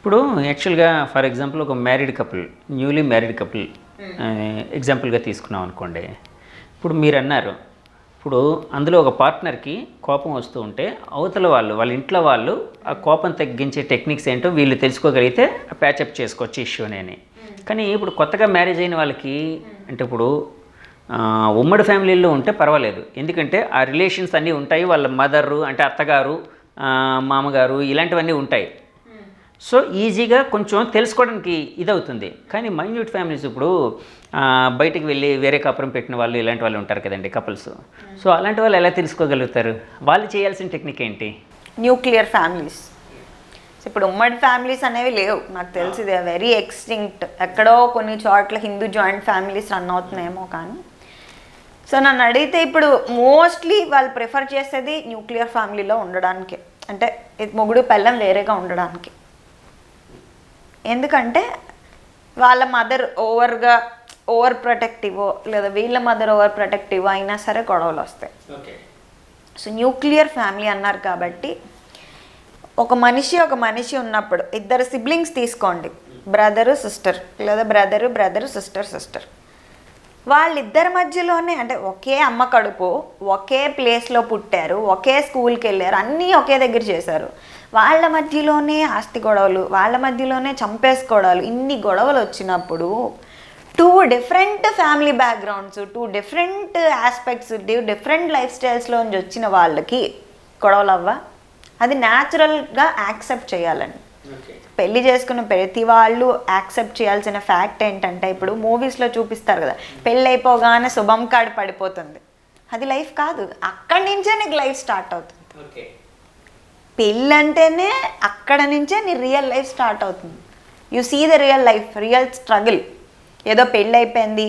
ఇప్పుడు యాక్చువల్గా for example ఒక married couple newly married couple ఎగ్జాంపుల్గా తీసుకున్నాం అనుకోండి. ఇప్పుడు మీరు అన్నారు ఇప్పుడు అందులో ఒక పార్ట్నర్కి కోపం వస్తూ ఉంటే అవతల వాళ్ళు వాళ్ళ ఇంట్లో వాళ్ళు ఆ కోపం తగ్గించే టెక్నిక్స్ ఏంటో వీళ్ళు తెలుసుకోగలిగితే ప్యాచప్ చేసుకోవచ్చు ఇష్యూనేని కానీ ఇప్పుడు కొత్తగా మ్యారేజ్ అయిన వాళ్ళకి అంటే ఇప్పుడు ఉమ్మడి ఫ్యామిలీలో ఉంటే పర్వాలేదు. ఎందుకంటే ఆ రిలేషన్స్ అన్నీ ఉంటాయి. వాళ్ళ మదరు అంటే అత్తగారు మామగారు ఇలాంటివన్నీ ఉంటాయి. సో ఈజీగా కొంచెం తెలుసుకోవడానికి ఇదవుతుంది. కానీ మైన్యూట్ ఫ్యామిలీస్ ఇప్పుడు బయటికి వెళ్ళి వేరే కాపురం పెట్టిన వాళ్ళు ఇలాంటి వాళ్ళు ఉంటారు కదండి కపుల్స్. సో అలాంటి వాళ్ళు ఎలా తెలుసుకోగలుగుతారు? వాళ్ళు చేయాల్సిన టెక్నిక్ ఏంటి? Nuclear families. ఇప్పుడు ఉమ్మడి ఫ్యామిలీస్ అనేవి లేవు. నాకు తెలిసి వెరీ ఎక్స్టింక్ట్. ఎక్కడో కొన్ని చోట్ల హిందూ జాయింట్ ఫ్యామిలీస్ రన్ అవుతున్నాయేమో కానీ. సో నన్ను అడిగితే ఇప్పుడు మోస్ట్లీ వాళ్ళు ప్రిఫర్ చేసేది న్యూక్లియర్ ఫ్యామిలీలో ఉండడానికి. అంటే మొగుడు పెళ్ళం వేరేగా ఉండడానికి. ఎందుకంటే వాళ్ళ మదర్ ఓవర్గా ఓవర్ ప్రొటెక్టివో లేదా వీళ్ళ మదర్ ఓవర్ ప్రొటెక్టివ్ అయినా సరే గొడవలు వస్తాయి. సో న్యూక్లియర్ ఫ్యామిలీ అన్నారు కాబట్టి ఒక మనిషి ఒక మనిషి ఉన్నప్పుడు ఇద్దరు సిబ్లింగ్స్ తీసుకోండి. బ్రదరు సిస్టర్ లేదా బ్రదరు బ్రదరు సిస్టర్ సిస్టర్. వాళ్ళిద్దరి మధ్యలోనే అంటే ఒకే అమ్మ కడుపు ఒకే ప్లేస్లో పుట్టారు ఒకే స్కూల్కి వెళ్ళారు అన్నీ ఒకే దగ్గర చేశారు. వాళ్ళ మధ్యలోనే ఆస్తి గొడవలు వాళ్ళ మధ్యలోనే చంపేసుకోవడాలు ఇన్ని గొడవలు వచ్చినప్పుడు two different family backgrounds two different aspects different life స్టైల్స్లో నుంచి వచ్చిన వాళ్ళకి గొడవలు అవ్వా? అది న్యాచురల్గా యాక్సెప్ట్ చేయాలండి పెళ్ళి చేసుకున్న ప్రతి వాళ్ళు యాక్సెప్ట్ చేయాల్సిన ఫ్యాక్ట్ ఏంటంటే ఇప్పుడు మూవీస్లో చూపిస్తారు కదా పెళ్ళి అయిపోగానే శుభం కాడి పడిపోతుంది. అది లైఫ్ కాదు. అక్కడి నుంచే నీకు లైఫ్ స్టార్ట్ అవుతుంది. పెళ్ళి అంటేనే అక్కడ నుంచే నీ రియల్ లైఫ్ స్టార్ట్ అవుతుంది. You see the real life real struggle ఏదో పెళ్ళి అయిపోయింది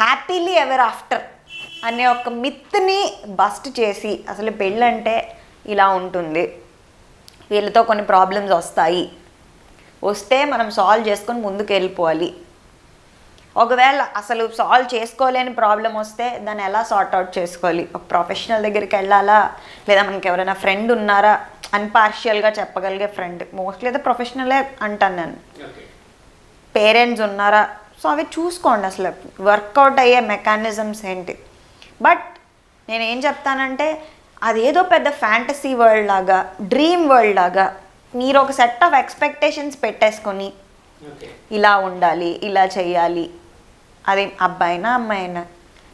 హ్యాపీలీ ఎవర్ ఆఫ్టర్ అనే ఒక మిత్ని బస్ట్ చేసి అసలు పెళ్ళంటే ఇలా ఉంటుంది. వీళ్ళతో కొన్ని ప్రాబ్లమ్స్ వస్తాయి. వస్తే మనం సాల్వ్ చేసుకొని ముందుకు వెళ్ళిపోవాలి ఒకవేళ అసలు సాల్వ్ చేసుకోలేని ప్రాబ్లం వస్తే దాన్ని ఎలా సార్ట్ అవుట్ చేసుకోవాలి? ఒక ప్రొఫెషనల్ దగ్గరికి వెళ్ళాలా? లేదా మనకి ఎవరైనా ఫ్రెండ్ ఉన్నారా? అన్పార్షియల్గా చెప్పగలిగే ఫ్రెండ్ మోస్ట్లీ అయితే ప్రొఫెషనలే అంటాను నేను. పేరెంట్స్ ఉన్నారా? సో అవి చూసుకోండి అసలు. వర్కౌట్ అయ్యే మెకానిజమ్స్ ఏంటి? బట్ నేను ఏం చెప్తానంటే అదేదో పెద్ద ఫ్యాంటసీ వరల్డ్ లాగా డ్రీమ్ వరల్డ్ లాగా మీరు ఒక సెట్ ఆఫ్ ఎక్స్పెక్టేషన్స్ పెట్టేసుకొని ఇలా ఉండాలి ఇలా చేయాలి. అది అబ్బాయినా అమ్మాయినా?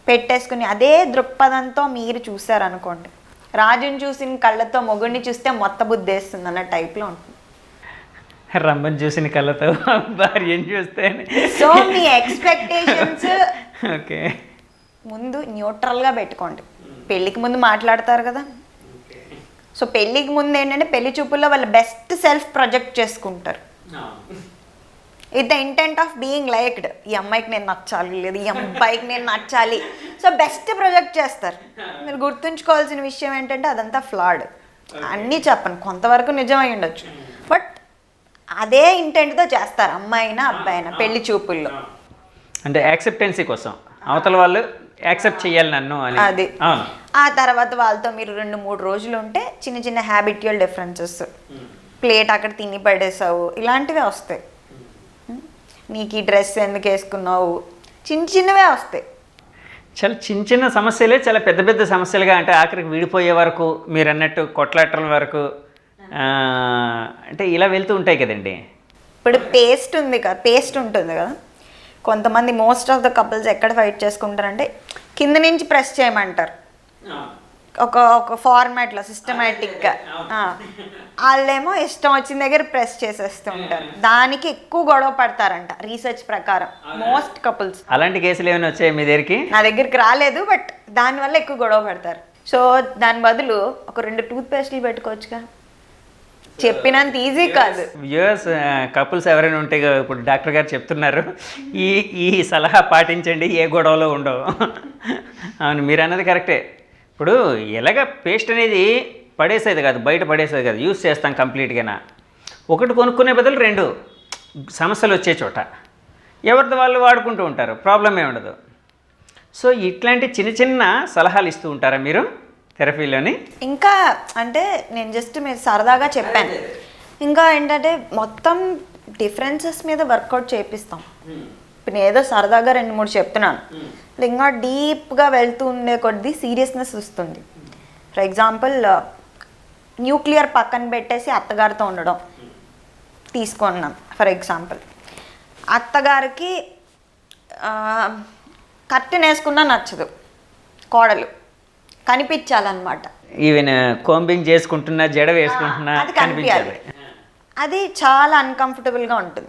పెట్టేసుకుని అదే దృక్పథంతో మీరు చూసారనుకోండి రాజుని చూసిన కళ్ళతో మొగుడిని చూస్తే మొత్త బుద్ధి వేస్తుంది అన్న టైప్లో ఉంటుంది. రమ్మని చూసిన కళ్ళతో భార్యను చూస్తే. సో మీ ఎక్స్పెక్టేషన్స్ ఓకే. ముందు న్యూట్రల్గా పెట్టుకోండి. పెళ్ళికి ముందు మాట్లాడతారు కదా. సో పెళ్ళికి ముందు ఏంటంటే పెళ్ళి చూపుల్లో వాళ్ళ బెస్ట్ సెల్ఫ్ ప్రొజెక్ట్ చేసుకుంటారు. With the intent of being liked ఈ అమ్మాయికి నేను నచ్చాలి లేదు ఈ అబ్బాయికి నేను నచ్చాలి. సో బెస్ట్ ప్రొజెక్ట్ చేస్తారు. మీరు గుర్తుంచుకోవాల్సిన విషయం ఏంటంటే అదంతా ఫ్లాడ్ అన్నీ చెప్పను కొంతవరకు నిజమై ఉండొచ్చు. బట్ అదే ఇంటెంట్తో చేస్తారు అమ్మాయినా అబ్బాయినా పెళ్ళి చూపుల్లో. అంటే యాక్సెప్టెన్సీ కోసం. అవతల వాళ్ళు యాక్సెప్ట్ చేయాలి నన్ను అని. అది. ఆ తర్వాత వాళ్ళతో మీరు రెండు మూడు రోజులు ఉంటే చిన్న చిన్న హ్యాబిట్యువల్ డిఫరెన్సెస్ ప్లేట్ అక్కడ తిని పడేసావు ఇలాంటివే వస్తాయి. నీకు ఈ డ్రెస్ ఎందుకు వేసుకున్నావు? చిన్న చిన్నవే వస్తాయి. చాలా చిన్న చిన్న సమస్యలే చాలా పెద్ద పెద్ద సమస్యలుగా అంటే ఆఖరికి విడిపోయే వరకు మీరు అన్నట్టు కొట్లాటల వరకు అంటే ఇలా వెళ్తూ ఉంటాయి కదండి. ఇప్పుడు పేస్ట్ ఉంది కదా పేస్ట్ ఉంటుంది కదా. కొంతమంది మోస్ట్ ఆఫ్ ద కపుల్స్ ఎక్కడ ఫైట్ చేసుకుంటారంటే కింద నుంచి ప్రెస్ చేయమంటారు. ఒక ఒక ఫార్మాట్లో సిస్టమేటిక్గా వాళ్ళేమో ఇష్టం వచ్చిన దగ్గర ప్రెస్ చేసేస్తూ ఉంటారు. దానికి ఎక్కువ గొడవ పడతారంట రీసెర్చ్ ప్రకారం. మోస్ట్ కపుల్స్ అలాంటి కేసులు ఏమైనా వచ్చాయి మీ దగ్గరికి? నా దగ్గరికి రాలేదు బట్ దానివల్ల ఎక్కువ గొడవ పడతారు. సో దాని బదులు ఒక రెండు టూత్ పేస్ట్లు పెట్టుకోవచ్చుగా. చెప్పినంత ఈజీ కాదు. వ్యూయర్స్ కపుల్స్ ఎవరైనా ఉంటే ఇప్పుడు డాక్టర్ గారు చెప్తున్నారు ఈ ఈ సలహా పాటించండి ఏ గొడవలో ఉండవు. అవును మీరు అన్నది కరెక్టే ఇప్పుడు ఎలాగ పేస్ట్ అనేది పడేసేది కాదు బయట పడేసేది కాదు యూస్ చేస్తాం కంప్లీట్గానా? ఒకటి కొనుక్కునే బదులు రెండు సమస్యలు వచ్చే చోట. ఎవరిది వాళ్ళు వాడుకుంటూ ఉంటారు ప్రాబ్లం ఏ ఉండదు. సో ఇట్లాంటి చిన్న చిన్న సలహాలు ఇస్తూ ఉంటారా మీరు థెరపీలోని? ఇంకా అంటే నేను జస్ట్ మీరు సరదాగా చెప్పాను. ఇంకా ఏంటంటే మొత్తం డిఫరెన్సెస్ మీద వర్కౌట్ చేపిస్తాం. ఇప్పుడు నేను ఏదో సరదాగా రెండు మూడు చెప్తున్నాను. ఇంకా డీప్గా వెళ్తూ ఉండే కొద్దీ సీరియస్నెస్ వస్తుంది. ఫర్ ఎగ్జాంపుల్ న్యూక్లియర్ పక్కన పెట్టేసి అత్తగారితో ఉండడం తీసుకున్నాం ఫర్ ఎగ్జాంపుల్. అత్తగారికి కట్టెన్ వేసుకున్నా నచ్చదు కోడలు. కనిపించాలన్నమాట. ఈవెన్ కోంబింగ్ చేసుకుంటున్నా జడ వేసుకుంటున్నా అది కనిపించాలి. అది చాలా అన్కంఫర్టబుల్గా ఉంటుంది.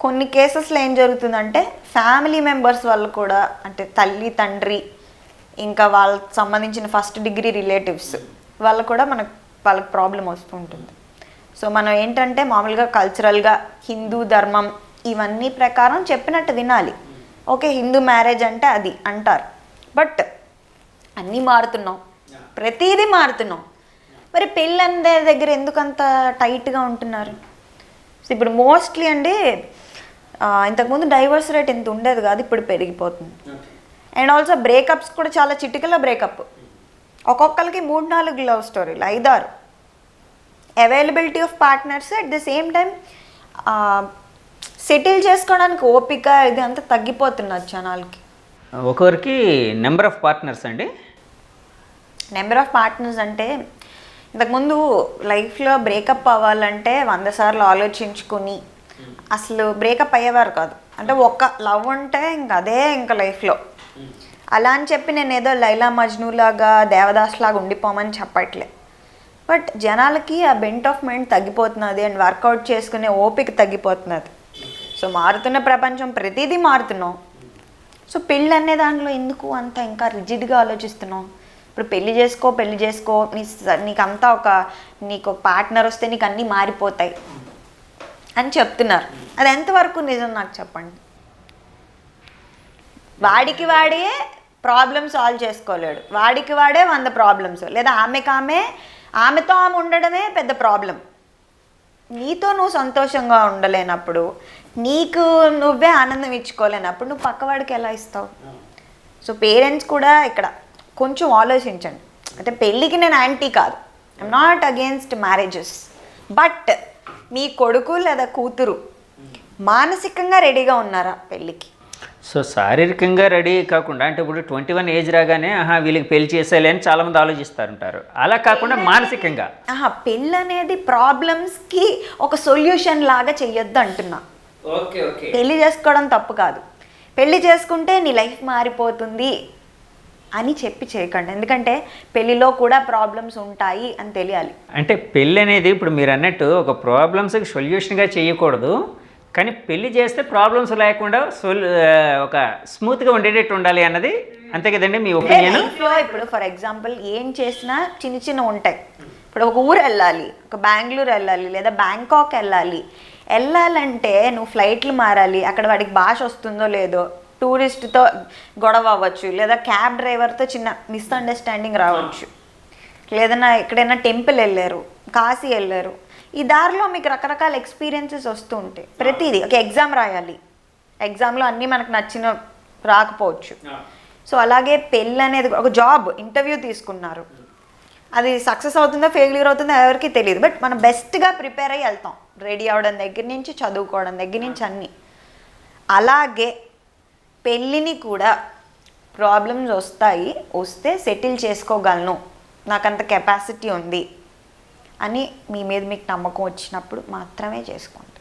కొన్ని కేసెస్లో ఏం జరుగుతుందంటే ఫ్యామిలీ మెంబర్స్ వాళ్ళు కూడా అంటే తల్లి తండ్రి ఇంకా వాళ్ళకి సంబంధించిన ఫస్ట్ డిగ్రీ రిలేటివ్స్ వాళ్ళు కూడా మనకు వాళ్ళకి ప్రాబ్లం వస్తూ ఉంటుంది. సో మనం ఏంటంటే మామూలుగా కల్చరల్గా హిందూ ధర్మం ఇవన్నీ ప్రకారం చెప్పినట్టు వినాలి. ఓకే హిందూ మ్యారేజ్ అంటే అది అంటారు. బట్ అన్నీ మారుతున్నాం. ప్రతిదీ మారుతున్నాం. మరి పెళ్ళందరి దగ్గర ఎందుకంత టైట్గా ఉంటున్నారు? ఇప్పుడు మోస్ట్లీ అండి ఇంతకుముందు డైవర్స్ రేట్ ఇంత ఉండేది కాదు ఇప్పుడు పెరిగిపోతుంది. అండ్ ఆల్సో బ్రేకప్స్ కూడా చాలా చిటికల బ్రేకప్. ఒక్కొక్కరికి మూడు నాలుగు లవ్ స్టోరీలు ఐదారు. Availability of partners at the same time settle చేసుకోవడానికి ఓపిక ఇది అంతా తగ్గిపోతున్నది జనాలకి. ఒకరికి నెంబర్ ఆఫ్ పార్ట్నర్స్ అండి? నెంబర్ ఆఫ్ పార్ట్నర్స్ అంటే ఇంతకుముందు లైఫ్లో బ్రేకప్ అవ్వాలంటే వంద సార్లు ఆలోచించుకుని అసలు బ్రేకప్ అయ్యేవారు కాదు. అంటే ఒక్క లవ్ ఉంటే ఇంక అదే ఇంకా లైఫ్లో అలా అని చెప్పి నేను ఏదో లైలా మజ్ను లాగా దేవదాస్ లాగా ఉండిపోమని చెప్పట్లే. బట్ జనాలకి ఆ బెంట్ ఆఫ్ మైండ్ తగ్గిపోతున్నది అండ్ వర్కౌట్ చేసుకునే ఓపిక తగ్గిపోతున్నది. సో మారుతున్న ప్రపంచం ప్రతిదీ మారుతున్నాం. సో పెళ్ళి అనే దాంట్లో ఎందుకు అంత ఇంకా రిజిడ్గా ఆలోచిస్తున్నాం ఇప్పుడు పెళ్ళి చేసుకో పెళ్ళి చేసుకో నీ స- ఒక నీకు ఒక పార్ట్నర్ వస్తే నీకు అన్నీ మారిపోతాయి. అని చెప్తున్నారు. అది ఎంతవరకు నిజం నాకు చెప్పండి. వాడికి వాడే ప్రాబ్లమ్ సాల్వ్ చేసుకోలేడు. వాడికి వాడే వంద ప్రాబ్లమ్స్ లేదా ఆమెకు ఆమె ఆమెతో ఆమె ఉండడమే పెద్ద ప్రాబ్లం నీతో నువ్వు సంతోషంగా ఉండలేనప్పుడు నీకు నువ్వే ఆనందం ఇచ్చుకోలేనప్పుడు నువ్వు పక్కవాడికి ఎలా ఇస్తావు? సో పేరెంట్స్ కూడా ఇక్కడ కొంచెం ఆలోచించండి. అంటే పెళ్ళికి నేను యాంటీ కాదు. I'm not against marriages but మీ కొడుకు లేదా కూతురు మానసికంగా రెడీగా ఉన్నారా పెళ్ళికి? సో శారీరకంగా రెడీ కాకుండా అంటే ఇప్పుడు ట్వంటీ వన్ ఏజ్ రాగానే ఆహా వీళ్ళకి పెళ్ళి చేసేయాలి అని చాలామంది ఆలోచిస్తారంటారు. అలా కాకుండా మానసికంగా. ఆహా పెళ్ళి అనేది ప్రాబ్లమ్స్కి ఒక సొల్యూషన్ లాగా చెయ్యొద్దు అంటున్నా ఓకే ఓకే. పెళ్ళి చేసుకోవడం తప్పు కాదు. పెళ్ళి చేసుకుంటే నీ లైఫ్ మారిపోతుంది. అని చెప్పి చేయకండి. ఎందుకంటే పెళ్ళిలో కూడా ప్రాబ్లమ్స్ ఉంటాయి అని తెలియాలి. అంటే పెళ్ళి అనేది ఇప్పుడు మీరు అన్నట్టు ఒక ప్రాబ్లమ్స్కి సొల్యూషన్గా చేయకూడదు. కానీ పెళ్ళి చేస్తే ప్రాబ్లమ్స్ లేకుండా సొల్ ఒక స్మూత్గా ఉండేటట్టు ఉండాలి అన్నది అంతే కదండి మీ ఒపీనియన్ ఇప్పుడు ఫర్ ఎగ్జాంపుల్ ఏం చేసినా చిన్న చిన్న ఉంటాయి. ఇప్పుడు ఒక ఊరు వెళ్ళాలి ఒక బెంగళూరు వెళ్ళాలి లేదా బ్యాంకాక్ వెళ్ళాలి. వెళ్ళాలంటే నువ్వు ఫ్లైట్లు మారాలి అక్కడ వాడికి భాష వస్తుందో లేదో టూరిస్ట్తో గొడవ అవ్వచ్చు లేదా క్యాబ్ డ్రైవర్తో చిన్న మిస్అండర్స్టాండింగ్ రావచ్చు. లేదన్నా ఎక్కడైనా టెంపుల్ వెళ్ళారు కాశీ వెళ్ళారు ఈ దారిలో మీకు రకరకాల ఎక్స్పీరియన్సెస్ వస్తూ ఉంటాయి. ప్రతిదీ ఒక ఎగ్జామ్ రాయాలి. ఎగ్జామ్లో అన్నీ మనకు నచ్చిన రాకపోవచ్చు. సో అలాగే పెళ్ళి అనేది ఒక జాబ్ ఇంటర్వ్యూ తీసుకున్నారు. అది సక్సెస్ అవుతుందో ఫెయిల్యూర్ అవుతుందో ఎవరికి తెలియదు. బట్ మనం బెస్ట్గా ప్రిపేర్ అయ్యి వెళ్తాం. రెడీ అవ్వడం దగ్గర నుంచి చదువుకోవడం దగ్గర నుంచి అన్నీ. అలాగే పెళ్ళిని కూడా ప్రాబ్లమ్స్ వస్తాయి వస్తే సెటిల్ చేసుకోగలను. నాకంత కెపాసిటీ ఉంది అని మీ మీద మీకు నమ్మకం వచ్చినప్పుడు మాత్రమే చేసుకోండి